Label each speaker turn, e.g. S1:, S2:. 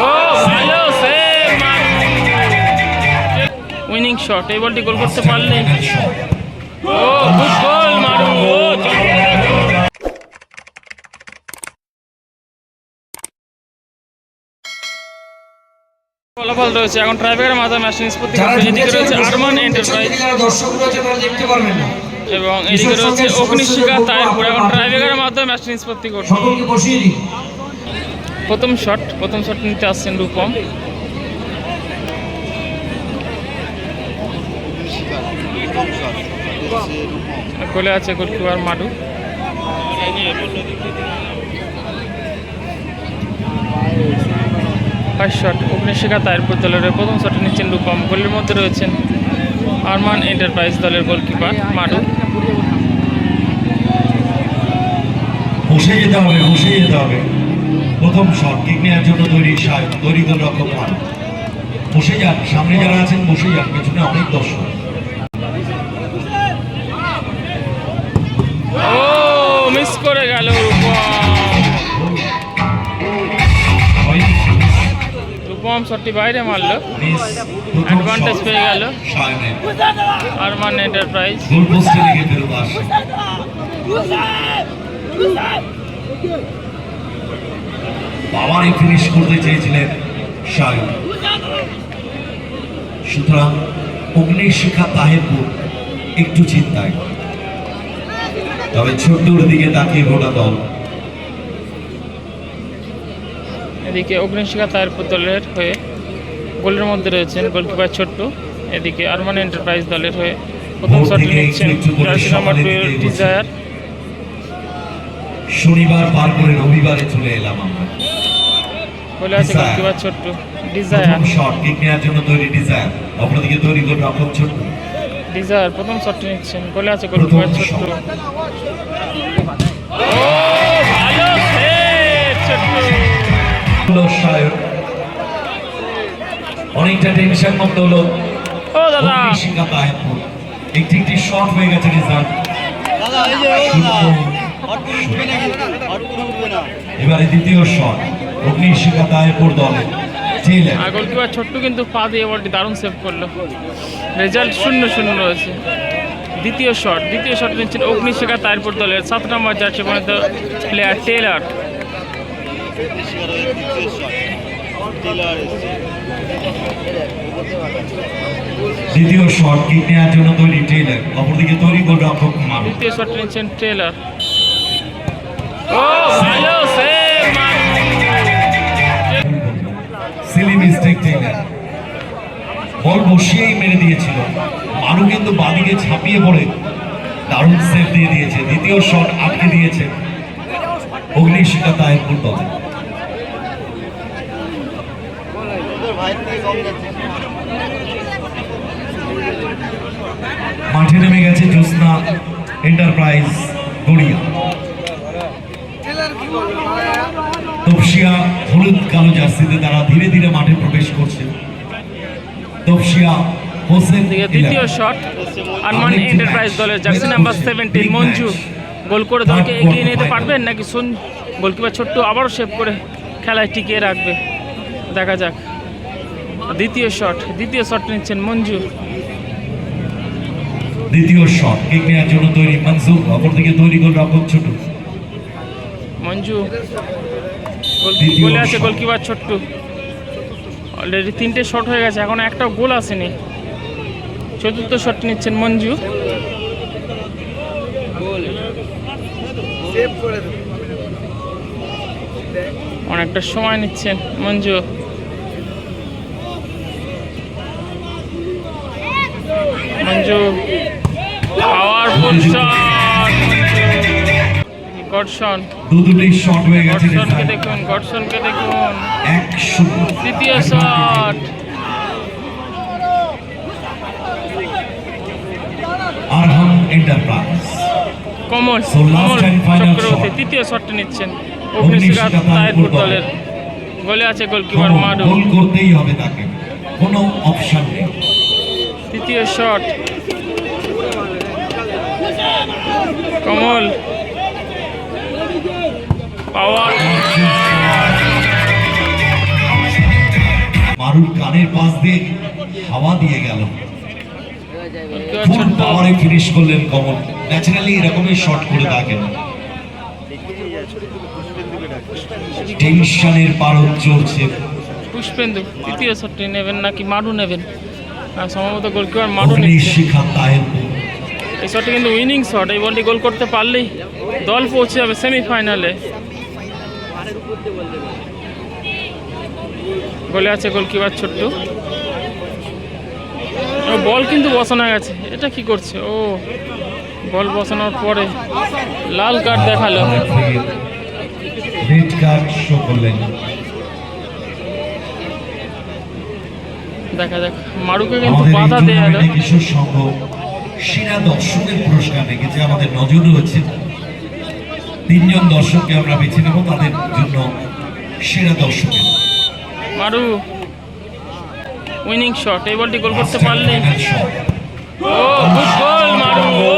S1: ও ভালো winning shot এই বলটি গোল করতে পারলেন ও গুড গোল মারু ফলাফল রয়েছে। এখন ট্রাইবেকারের ম্যাচ নিষ্পত্তি এদিকে
S2: ঢুকেছেন,
S1: রয়েছে আরমান এন্টারপ্রাইজ
S2: যারা দর্শক দেখতে পারবেন না।
S1: এবং এদিকে রয়েছে অগ্নিশিখা তাইরপুর এখন ট্রাইবেকারের মাধ্যমে ম্যাচ নিষ্পত্তি করছে। প্রথম শট প্রথম শট নিতে আসছেন রূপম। গোলে আছে goalkeeper Madu. First shot Agnishikha Tairpur দলের প্রথম শট নিচ্ছেন রূপম। গোলের মধ্যে রয়েছেন আরমান এন্টারপ্রাইজ দলের গোলকিপার মাডু
S3: বসে যেতে হবে বসে যেতে হবে। প্রথম শট কিক নেওয়ার জন্য তৈরি সাহেব তৈরি দল রক্ষক মান বসে যান সামনে যারা আছেন বসে যান পেছনে অনেক দর্শক।
S1: রূপম শটটি বাইরে মারলো। Advantage পেয়ে গেল। আরমান এন্টারপ্রাইজ
S3: বাবারই ফিনিশ করতে চেয়েছিলেন সাহেব সুতরাং অগ্নিশিখা তাহেরপুর একটু চিন্তায়। তবে ছোট্টর দিকে তাকিয়ে গোটা দল
S1: এদিকে অগ্নিশিখা তাইরপুর দলের হয়ে গোলের মধ্যে রয়েছেন গোলকিপার ছোট্ট। এদিকে আরমান এন্টারপ্রাইজ দলের হয়ে প্রথম শট নিচ্ছেন জার্সি নাম্বার টুয়েলভ ডিজায়ার।
S3: শনিবার পার করে রবিবারে চলে এলাম আমরা।
S1: বলে আছে. গোলকিপার ছোট্ট। ডিজায়ার।
S3: শট কিক নেওয়ার জন্য তৈরি ডিজায়ার। অপরদিকে তৈরি গোল রক্ষক ছোট্ট।
S1: ডিজায়ার প্রথম শটটি নিচ্ছেন। গোলে আছে গোলকিপার ছোট্ট।
S3: অনেকটা টেনশন মুক্ত হলো।
S1: ও দাদা।
S3: একটি একটি শট হয়ে গেছে রেজাল্ট এবারে দ্বিতীয় শট অগ্নিশিখা তাহেরপুর দলে।
S1: গোলকিপার ছোট্ট কিন্তু পা দিয়ে বলটি দারুণ সেভ করল। রেজাল্ট শূন্য শূন্য রয়েছে। দ্বিতীয় শট দ্বিতীয় শট নিচ্ছেন অগ্নিশিখা তাইরপুর দলের সাত নম্বর জার্সি পর্যন্ত প্লেয়ার টেলার
S3: দ্বিতীয় শট কিক নেওয়ার জন্য তৈরি ট্রেলার অপরদিকে তৈরি গোল রক্ষক মারু
S1: দ্বিতীয় শট নিচ্ছেন টেলার ও ভালো save
S3: silly mistake Taylor ball বসিয়েই মেরে দিয়েছিল। মারু কিন্তু বাদিকে ছাপিয়ে পড়ে। দারুণ সেভ দিয়ে দিয়েছে। দ্বিতীয় শট আটকে দিয়েছে। অগ্নিশিখা তাহেরপুর দলে। মাঠে নেমে গেছে জ্যোৎস্না এন্টারপ্রাইজ গড়িয়া। তপসিয়া হলুদ কালো জার্সিতে তারা ধীরে ধীরে মাঠে প্রবেশ করছে। তপসিয়া হোসেন
S1: দ্বিতীয় শট আরমান এন্টারপ্রাইজ দলের jersey number seventeen Manju goal করে দলকে এগিয়ে নিতে পারবেন নাকি শুন গোলকিপার ছোট্ট আবারও সেভ করে খেলায় টিকিয়ে রাখবে? দেখা যাক। দ্বিতীয় শট দ্বিতীয় শট নিচ্ছেন মঞ্জু।
S3: দ্বিতীয় শট কিক নেওয়ার জন্য তৈরি মনসুর অপরদিকে তৈরি গোল রক্ষক ছোট।
S1: মঞ্জু গোল- আছে। গোলকিপার ছোট্ট। অলরেডি তিনটে শট হয়ে গেছে এখন একটাও গোল আসেনি। চতুর্থ শট নিচ্ছেন মঞ্জু। অনেকটা সময় নিচ্ছেন মঞ্জু। মঞ্জু পাওয়ারফুল শট গর্ষণ
S3: দু শট হয়ে গেছে
S1: গর্ষণকে দেখুন গর্ষণকে দেখুন। তৃতীয় শট
S3: আরহাম এন্টারপ্রাইজ
S1: কমল কমল চক্রবর্তী তৃতীয় শটটি নিচ্ছেন। অগ্নিশিখা তায়েরপুর দলের গোলে আছে গোলকিপার মাডু
S3: গোল করতেই হবে তাকে। কোনো অপশন নেই।
S1: তৃতীয় শট। কমল। পাওয়ার।
S3: মারুর কানের পাশ দিয়ে হাওয়া দিয়ে গেল। ফুল পাওয়ারে ফিনিশ করলেন কমল। ন্যাচারালি এরকমই শট করে থাকেন। টেনশনের পারদ চলছে।
S1: পুষ্পেন্দু তৃতীয় শটটি নেবেন নাকি মারু নেবেন? সম্ভবত গোলকিপার মারু
S3: অগ্নি
S1: নিচ্ছে
S3: শিখা তাহেরপুর
S1: এই শটটি কিন্তু উইনিং শট এই বলটি গোল করতে পারলেই দল পৌঁছে যাবে সেমিফাইনালে গোলে আছে গোলকিপার ছোট্ট। বল কিন্তু বসানো গেছে। এটা কি করছে? ও বল বসানোর পরে লাল কার্ড দেখাল।
S3: রেড কার্ড শো করলেন।
S1: দেখা যাক। মারুকে কিন্তু বাধা দেয়া গেল
S3: কিশোর সংঘ সেরা দর্শকের পুরস্কার রেখেছে আমাদের নজর রয়েছে। তিনজন দর্শককে আমরা বেছে নেব তাদের জন্য সেরা দর্শকের।
S1: মারু উইনিং শট এই বলটি গোল করতে পারলে। ও গুড গোল মারু ও।